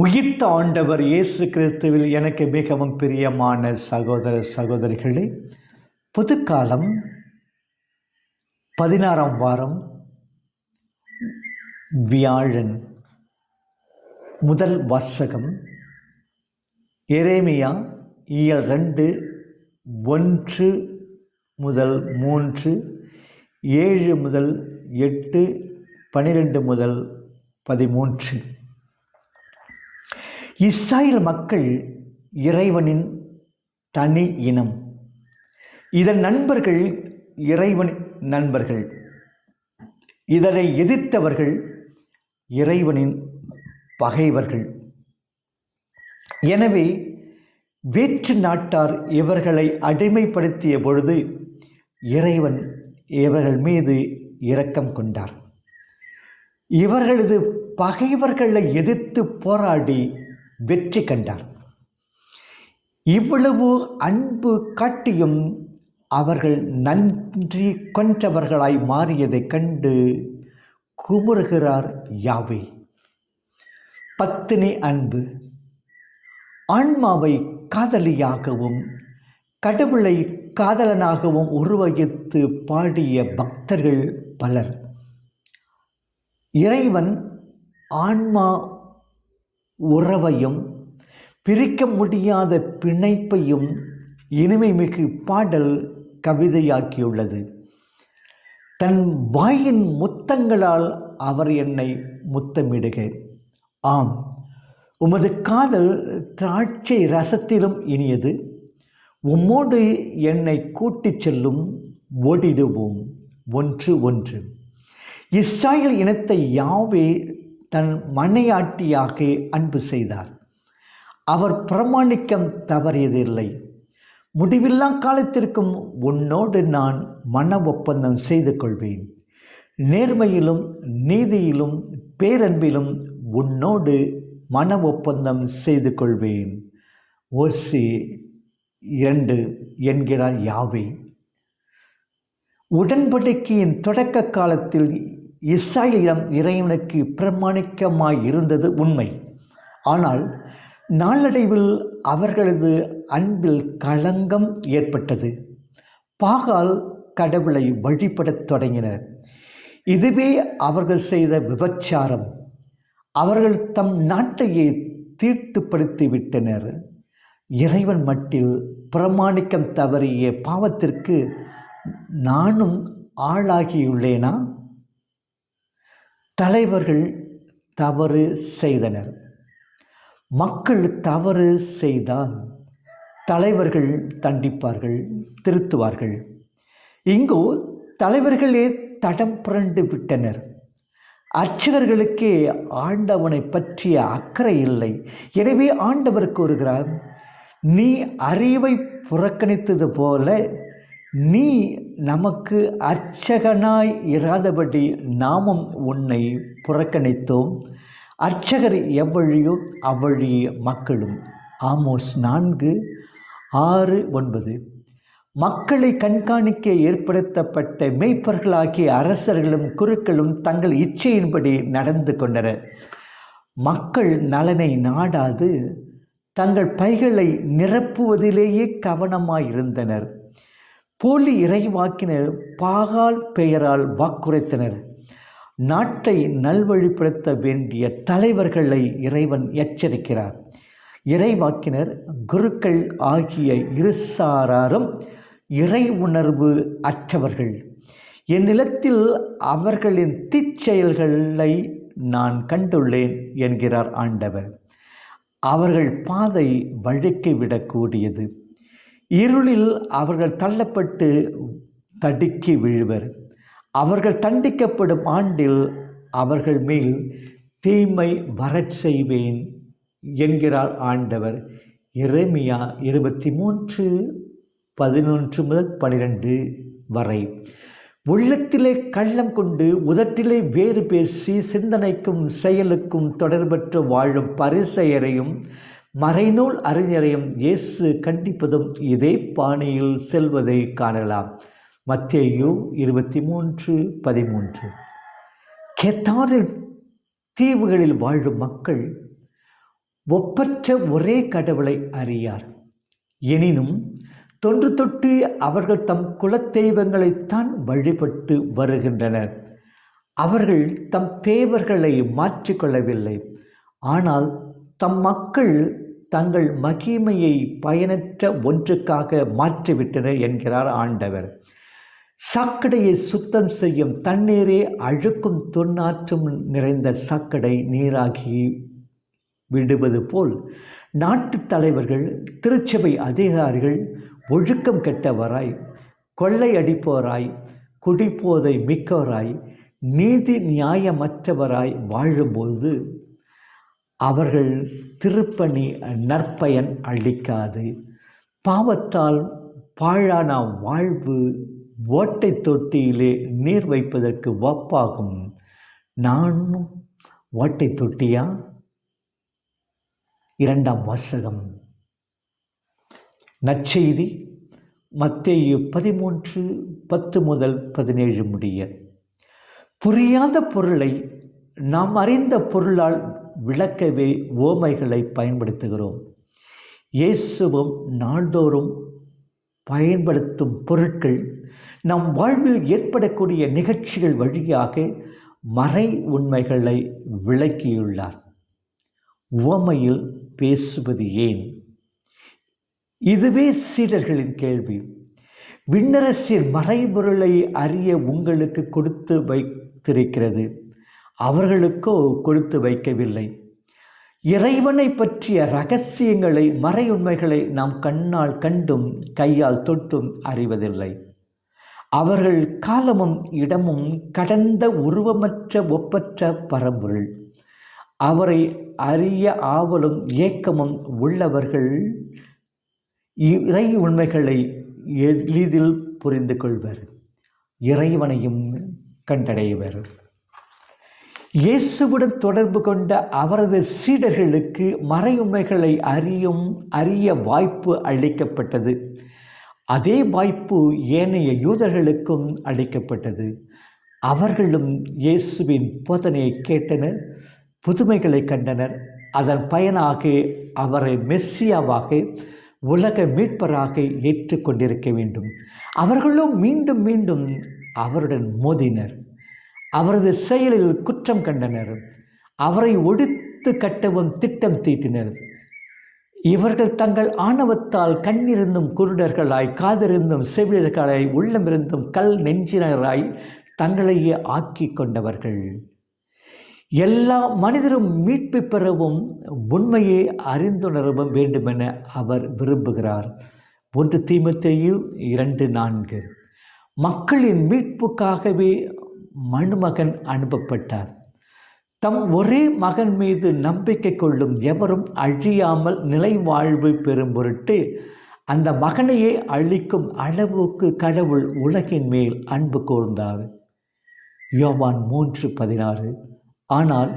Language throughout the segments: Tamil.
உயிர்த்த ஆண்டவர் இயேசு கிறிஸ்துவில் எனக்கு மிகவும் பிரியமான சகோதர சகோதரிகளே புதுக்காலம் பதினாறாம் வாரம் வியாழன் முதல் வாசகம். எரேமியா இயல் ரெண்டு ஒன்று முதல் மூன்று ஏழு முதல் எட்டு பனிரெண்டு முதல் பதிமூன்று. இஸ்ராயல் மக்கள் இறைவனின் தனி இனம். இதன் நண்பர்கள் இறைவன் நண்பர்கள். இதனை எதிர்த்தவர்கள் இறைவனின் பகைவர்கள். எனவே வேற்று நாட்டார் இவர்களை அடிமைப்படுத்திய பொழுது இறைவன் இவர்கள் மீது இரக்கம் கொண்டார். இவர்களது பகைவர்களை எதிர்த்து போராடி வெற்றி கண்டார். இவ்வளவு அன்பு காட்டியும் அவர்கள் நன்றி கொன்றவர்களாய் மாறியதைக் கண்டு குமுறுகிறார் யாவை. பத்தினி அன்பு ஆன்மாவை காதலியாகவும் கடவுளை காதலனாகவும் உருவகித்து பாடிய பக்தர்கள் பலர். இறைவன் ஆன்மா உறவையும் பிரிக்க முடியாத பிணைப்பையும் இனிமைமிகு பாடல் கவிதையாக்கியுள்ளது. தன் வாயின் முத்தங்களால் அவர் என்னை முத்தமிடுக ஆம் உமது காதல் திராட்சை ரசத்திலும் இனியது. உம்மோடு என்னை கூட்டிச் செல்லும் ஓடிடுவோம் ஒன்று ஒன்று. இஸ்ராயல் இனத்தை யாவே தன் மனையாட்டியாக அன்பு செய்தார். அவர் பிரமாணிக்கம் தவறியதில்லை முடிவில்லா காலத்திற்கும் உன்னோடு நான் மன ஒப்பந்தம் செய்து கொள்வேன். நேர்மையிலும் நீதியிலும் பேரன்பிலும் உன்னோடு மன ஒப்பந்தம் செய்து கொள்வேன். ஓசி இரண்டு என்கிறார் யாவை. உடன்படிக்கையின் தொடக்க காலத்தில் இஸ்ராயலிடம் இறைவனுக்கு பிரமாணிக்கமாய் இருந்தது உண்மை. ஆனால் நாளடைவில் அவர்களது அன்பில் களங்கம் ஏற்பட்டது. பாகால் கடவுளை வழிபடத் தொடங்கினர். இதுவே அவர்கள் செய்த விபச்சாரம். அவர்கள் தம் நாட்டையே தீட்டுப்படுத்தி விட்டனர். இறைவன் மட்டில் பிரமாணிக்கம் தவறிய பாவத்திற்கு நானும் ஆளாகியுள்ளேனா? தலைவர்கள் தவறு செய்தனர். மக்கள் தவறு செய்தால் தலைவர்கள் தண்டிப்பார்கள் திருத்துவார்கள். இங்கோ தலைவர்களே தடம் புரண்டு விட்டனர். அர்ச்சகர்களுக்கே ஆண்டவனை பற்றிய அக்கறை இல்லை. எனவே ஆண்டவர் கூறுகிறார் நீ அறிவை புறக்கணித்தது போல நீ நமக்கு அர்ச்சகனாய் இராதபடி நாமும் உன்னை புறக்கணித்தோம். அர்ச்சகர் எவ்வழியோ அவ்வழி மக்களும். ஆமோஸ் நான்கு ஆறு ஒன்பது. மக்களை கண்காணிக்க ஏற்படுத்தப்பட்ட மெய்ப்பர்களாகிய அரசர்களும் குருக்களும் தங்கள் இச்சையின்படி நடந்து கொண்டனர் மக்கள் நலனை நாடாது. தங்கள் பைகளை நிரப்புவதிலேயே கவனமாயிருந்தனர். போலி இறைவாக்கினர் பாகால் பெயரால் வாக்குரைத்தனர். நாட்டை நல்வழிப்படுத்த வேண்டிய தலைவர்களை இறைவன் எச்சரிக்கிறார். இறைவாக்கினர் குருக்கள் ஆகிய இருசாராரும் இறை உணர்வு அற்றவர்கள். என் நிலத்தில் அவர்களின் தீச்செயல்களை நான் கண்டுள்ளேன் என்கிறார் ஆண்டவர். அவர்கள் பாதை வழுக்கி விடக்கூடியது இருளில் அவர்கள் தள்ளப்பட்டு தடுக்கி விழுவர். அவர்கள் தண்டிக்கப்படும் ஆண்டில் அவர்கள் மேல் தீமை வரச் செய்வேன் என்கிறார் ஆண்டவர். இறைமையா இருபத்தி மூன்று பதினொன்று முதல் பனிரெண்டு வரை. உள்ளத்திலே கள்ளம் கொண்டு உதட்டிலே வேறு பேசி சிந்தனைக்கும் செயலுக்கும் தொடர்பற்று வாழும் பரிசெயரையும் மறைநூல் அறிஞரையும் இயேசு கண்டிப்பதும் இதே பாணியில் செல்வதை காணலாம். மத்தேயு இருபத்தி மூன்று பதிமூன்று. கெத்தாரில் தீவுகளில் வாழும் மக்கள் ஒப்பற்ற ஒரே கடவுளை அறியார். எனினும் தொன்று தொட்டு அவர்கள் தம் குலத்தெய்வங்களைத்தான் வழிபட்டு வருகின்றனர். அவர்கள் தம் தேவர்களை மாற்றிக்கொள்ளவில்லை. ஆனால் தம் மக்கள் தங்கள் மகிமையை பயனற்ற ஒன்றுக்காக மாற்றிவிட்டனர் என்கிறார் ஆண்டவர். சாக்கடையை சுத்தம் செய்யும் தண்ணீரே அழுக்கும் துர்நாற்றம் நிறைந்த சாக்கடை நீராகி விடுவது போல் நாட்டு தலைவர்கள் திருச்சபை அதிகாரிகள் ஒழுக்கம் கெட்டவராய் கொள்ளையடிப்போராய் குடிப்போதை மிக்கவராய் நீதி நியாயமற்றவராய் வாழும்போது அவர்கள் திருப்பணி நற்பயன் அளிக்காது. பாவத்தால் பாழான வாழ்வு ஓட்டை தொட்டியிலே நீர் வைப்பதற்கு ஒப்பாகும் நானும் ஓட்டை தொட்டியா? இரண்டாம் வாசகம். நற்செய்தி மத்திய பதிமூன்று பத்து முதல் பதினேழு முடிய. புரியாத பொருளை நாம் அறிந்த பொருளால் விளக்கவே ஓமைகளை பயன்படுத்துகிறோம். இயேசுவும் நாள்தோறும் பயன்படுத்தும் பொருட்கள் நம் வாழ்வில் ஏற்படக்கூடிய நிகழ்ச்சிகள் வழியாக மறை உண்மைகளை விளக்கியுள்ளார். உவமையில் பேசுவது ஏன்? இதுவே சீடர்களின் கேள்வி. விண்ணரசின் மறைபொருளை அறிய உங்களுக்கு கொடுத்து வைத்திருக்கிறது. அவர்களுக்கோ கொடுத்து வைக்கவில்லை. இறைவனை பற்றிய ரகசியங்களை மறையுண்மைகளை நாம் கண்ணால் கண்டும் கையால் தொட்டும் அறிவதில்லை. அவர்கள் காலமும் இடமும் கடந்த உருவமற்ற ஒப்பற்ற பரம்பொருள். அவரை அறிய ஆவலும் ஏக்கமும் உள்ளவர்கள் இறை உண்மைகளை எளிதில் புரிந்து கொள்வர். இறைவனையும் கண்டடைவர். இயேசுவுடன் தொடர்பு கொண்ட அவரது சீடர்களுக்கு மறையுண்மைகளை அறியும் அறிய வாய்ப்பு அளிக்கப்பட்டது. அதே வாய்ப்பு ஏனைய யூதர்களுக்கும் அளிக்கப்பட்டது. அவர்களும் இயேசுவின் போதனையை கேட்டனர் புதுமைகளை கண்டனர். அதன் பயனாக அவரை மெஸ்ஸியாவாக உலக மீட்பராக ஏற்றுக்கொண்டிருக்க வேண்டும். அவர்களும் மீண்டும் மீண்டும் அவருடன் மோதினர். அவரது செயலில் குற்றம் கண்டனர். அவரை ஒடித்து கட்டவும் திட்டம் தீட்டினர். இவர்கள் தங்கள் ஆணவத்தால் கண்ணிருந்தும் குருடர்களாய் காதிருந்தும் செவிலர்களாய் உள்ளமிருந்தும் கல் நெஞ்சினராய் தங்களையே ஆக்கி கொண்டவர்கள். எல்லா மனிதரும் மீட்பு பெறவும் உண்மையை அறிந்துணரவும் வேண்டுமென அவர் விரும்புகிறார். ஒன்று தீமத்தையும் இரண்டு நான்கு. மக்களின் மீட்புக்காகவே மணுமகன் அனுப்பப்பட்டார். தம் ஒரே மகன் மீது நம்பிக்கை கொள்ளும் எவரும் அழியாமல் நிலை வாழ்வு பெறும் பொருட்டு அந்த மகனையே அழிக்கும் அளவுக்கு கடவுள் உலகின் மேல் அன்பு கூர்ந்தார். யோவான் மூன்று பதினாறு. ஆனால்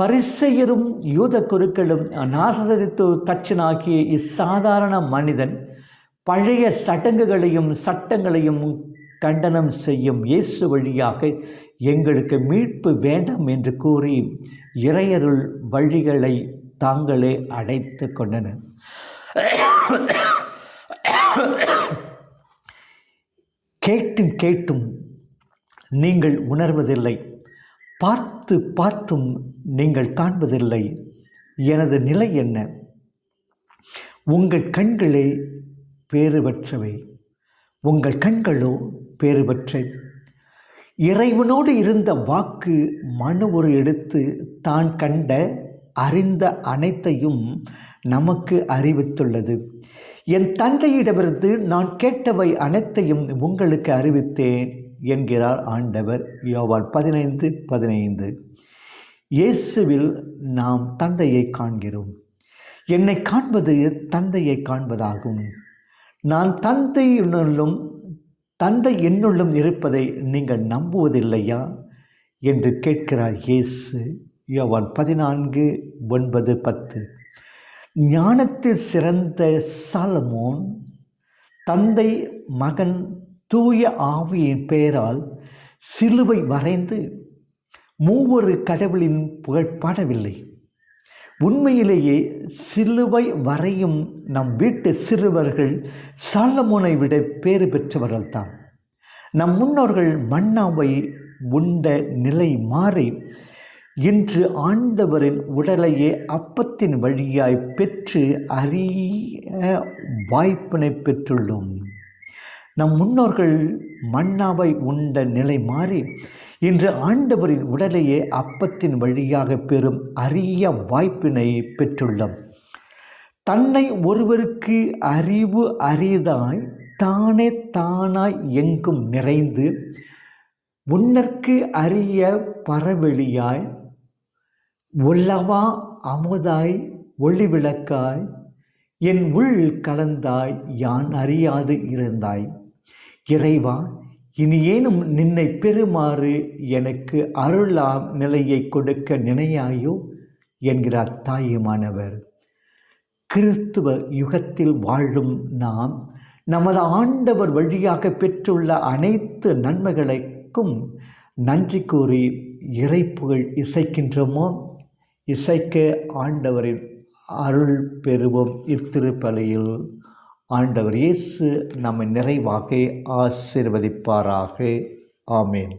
பரிசெயரும் யூத குருக்களும் நாசரித்து தச்சனாகிய இச்சாதாரண மனிதன் பழைய சடங்குகளையும் சட்டங்களையும் கண்டனம் செய்யும் இயேசு வழியாக எங்களுக்கு மீட்பு வேண்டாம் என்று கூறி இறையருள் வழிகளை தாங்களே அடைத்து கொண்டனர் கேட்டும் கேட்டும் நீங்கள் உணர்வதில்லை. பார்த்து பார்த்தும் நீங்கள் காண்பதில்லை. எனது நிலை என்ன? உங்கள் கண்களே வேறுபற்றவை உங்கள் கண்களோ பேறுபற்றை. இறைவனோடு இருந்த வாக்கு மனு ஒரு எடுத்து தான் கண்ட அறிந்த அனைத்தையும் நமக்கு அறிவித்துள்ளது. என் தந்தையிடமிருந்து நான் கேட்டவை அனைத்தையும் உங்களுக்கு அறிவித்தேன் என்கிறார் ஆண்டவர் யோவான் பதினைந்து பதினைந்து. இயேசுவில் நாம் தந்தையை காண்கிறோம். என்னை காண்பது தந்தையை காண்பதாகும். நான் தந்தையினுள்ளும் தந்தை என்னுள்ளும் இருப்பதை நீங்கள் நம்புவதில்லையா? என்று கேட்கிறார் இயேசு. யோவான் பதினான்கு ஒன்பது பத்து. ஞானத்தில் சிறந்த சாலமோன் தந்தை மகன் தூய ஆவியின் பெயரால் சிலுவை வரைந்து மூவொரு கடவுளின் புகழ் பாடவில்லை. உண்மையிலேயே சிலுவை வரையும் நம் வீட்டு சிறுவர்கள் சாலமோனை விட பேறு பெற்றவர்கள்தான் நம் முன்னோர்கள் மன்னாவை உண்ட நிலை மாறி இன்று ஆண்டவரின் உடலையே அப்பத்தின் வழியாய் பெற்று அறிய வாய்ப்பினை பெற்றுள்ளோம். நம் முன்னோர்கள் மன்னாவை உண்ட நிலை மாறி இன்று ஆண்டவரின் உடலையே அப்பத்தின் வழியாக பெறும் அரிய வாய்ப்பினை பெற்றுள்ளோம். தன்னை ஒருவருக்கு அறிவு அரிதாய் தானே தானாய் எங்கும் நிறைந்து முன்னர்க்கு அரிய பரவெளியாய் உள்ளவா அமுதாய் ஒளிவிளக்காய் என் உள் கலந்தாய் யான் அறியாது இருந்தாய். இறைவா இனியேனும் நின்னை பெறுமாறு எனக்கு அருளாம் நிலையை கொடுக்க நினையாயோ? என்கிறார் தாயுமானவர். கிறிஸ்துவ யுகத்தில் வாழும் நாம் நமது ஆண்டவர் வழியாக பெற்றுள்ள அனைத்து நன்மைகளுக்கும் நன்றி கூறி இறைப்புகள் இசைக்கின்றோமோ? இசைக்க ஆண்டவரின் அருள் பெறுவோம் இத்திருப்பலையில். ஆண்டவர் இயேசு நம்மை நிறைவாக ஆசீர்வதிப்பாராக. ஆமேன்.